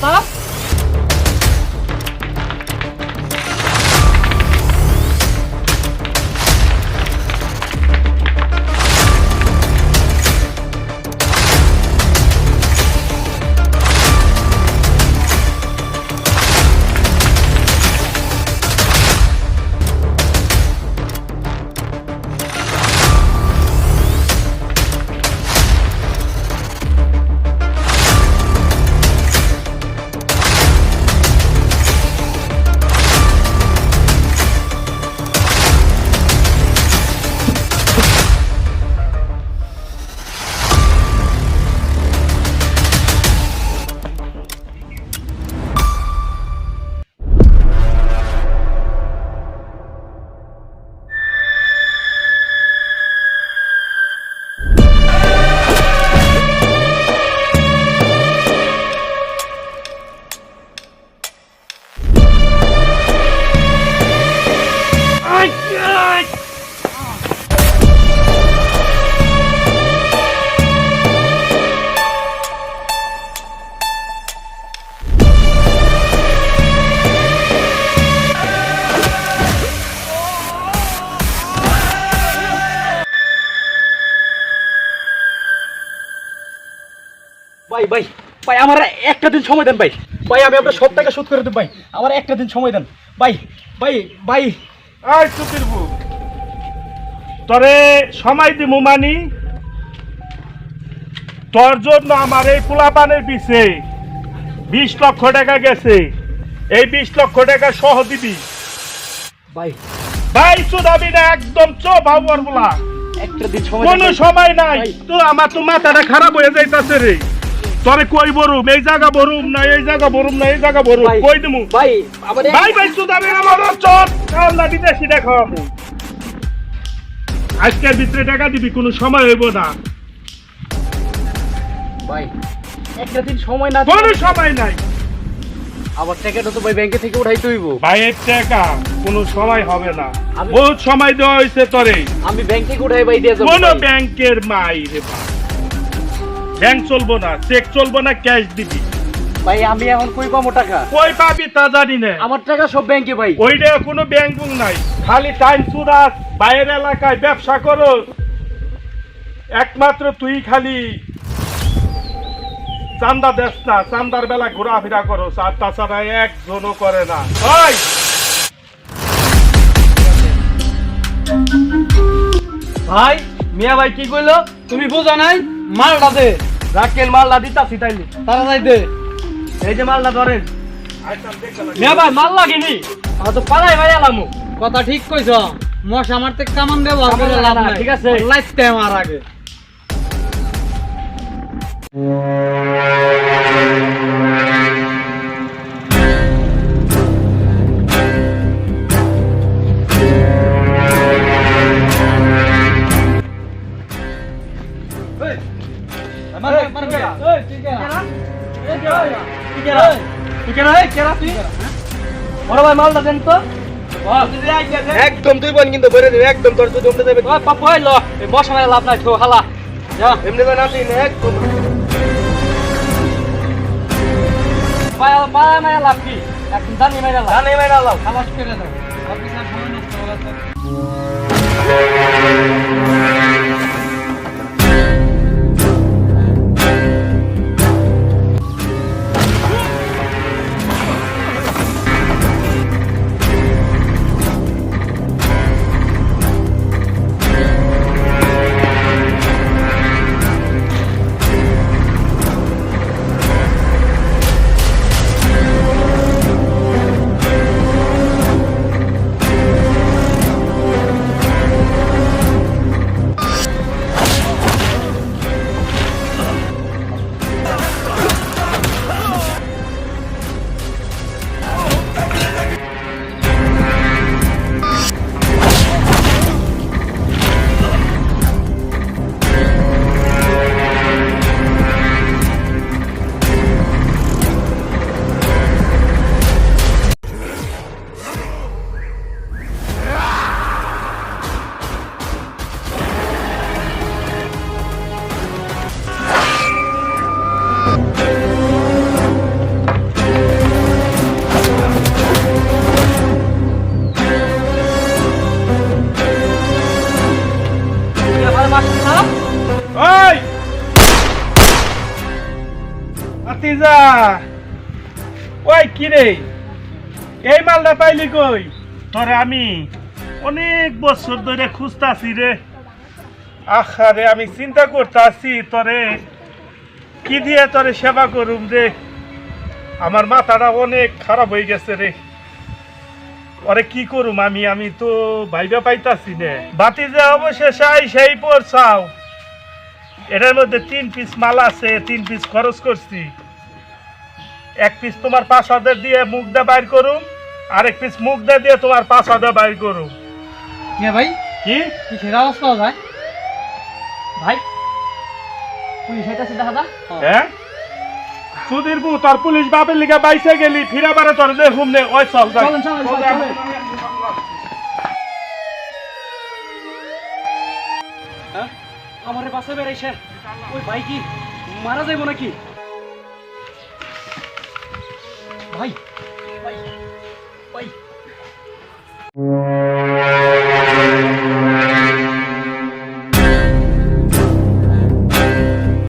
Pop. ভাই ভাই ভাই আমার একটা দিন সময় দেন ভাই। ভাই আমি আপনার সব টাকা শোধ করে দেব ভাই। আমার একটা দিন সময় দেন। ভাই ভাই ভাই। চুপির বুক তরে সময় দিমু মানি। তোর জন্য আমার এই পোলাপানের পিছে বিশ লক্ষ টাকা গেছে। এই বিশ লক্ষ টাকা সহ দিবি। ভাই। ভাই চুদাবি না একদম চো ভাবর বলা একটা দিন সময় কোনো সময় নাই। তো আমার তো মাথাটা খারাপ হয়ে যাইতাছে রে। তরে কই বরুম? এই জায়গা বরুম না এই জায়গা বরুম না এই জায়গা বরুম? কই দিমু? ভাই ভাই ভাই চুদাবি আমার চট কামলা বিদেশি দেখাবো আজকের ভিতরে টাকা দিবি কোনো সময় হইব না। ভাই একটা দিন সময় না কোনো সময় নাই। আমার টাকাটা তো ভাই ব্যাংকে থেকে উঠাইতে হইব। ভাইয়ের টাকা কোনো সময় হবে না। বহুত সময় দেওয়া হয়েছে তোরে। আমি ব্যাংক উঠাই ভাই দিয়ে যাব কোন। ব্যাংকের মাই রে ভাই ব্যাংক চলবো না চেক চলবো না ক্যাশ দিবি। ভাই আমি এখন কই পাবো টাকা? কই পাবি তা জানি না। আমার টাকা সব ব্যাংকে ভাই। ওইটা কোনো ব্যাংক নাই। খালি টাইম সুরাস বাইরের এলাকায় ব্যবসা করো। একমাত্র তুই খালি চান্দা দেস না চান্দার বেলা ঘোরাফেরা করো আর তাছাড়া একজনও করে না। ওই! ভাই মিয়া ভাই কি কইলো? তুমি বুঝো নাই? মালটা দে। রাকেল মাল্লা দিতাছি তাইলে। তারা যাই দে। এই যে মাল্লা ধরেন। মিয়া ভাই মাল লাগেনি আমার তো পালাই ভাই আলামু কথা ঠিক কইছ। মশা মারতে কামান ব্যবহার করে লাভ নাই। ঠিক আছে। লাইতে আমার আগে। বড় ভাই মালটা দেন তো একদম তুই বোন কিন্তু বেড়ে দিবি একদম তোর উমড়ে যাবে ওই পাপ্পু হইল এই বসা মানে লাভ নাই তো হালা যা এমনি করে নামলি না একদম। পায় পায় মানে লাভ। কি একদম জানি লাভ জানি মাইরা লাও খালাস করে দাও অফিসার সময় নষ্ট হলো তো। বাতিজা ওই কি রে এই মালটা পাইলি কই? তোরে আমি অনেক বছর ধরে খুঁজতাছি রে। আখা রে আমি চিন্তা করতাছি তোরে কি দিয়ে তোরে সেবা করুম রে। আমার মাথাটা অনেক খারাপ হয়ে গেছে রে। ওরে কি করুম আমি? আমি তো ভাইবা পাইতাছি নে। বাতি যে অবশেষে আই সেই পড়ছাও এটার মধ্যে তিন পিস মাল আছে, তিন পিস খরচ করছি। এক পিস তোমার পাঁচ হাজার দিয়ে মুখ দিয়ে বাইর করুম আর এক পিস মুখ দিয়ে দিয়ে তোমার পাঁচ হাজার বাইর করুম। মিয়া ভাই? কি? কি সেরা অবস্থা পাওয়া যায় ভাই পুলিশ আইতাছে দেখা দা হ্যাঁ। সুধীর বু তোর পুলিশ বাপের লিগে বাইসে গেলি ফিরা বারে তোর দেখুম নে ওই চল চল, হ্যাঁ? আমারে বাসা বেড়াইছে ওই ভাই কি মারা যাইব নাকি? ভাই ভাই ভাই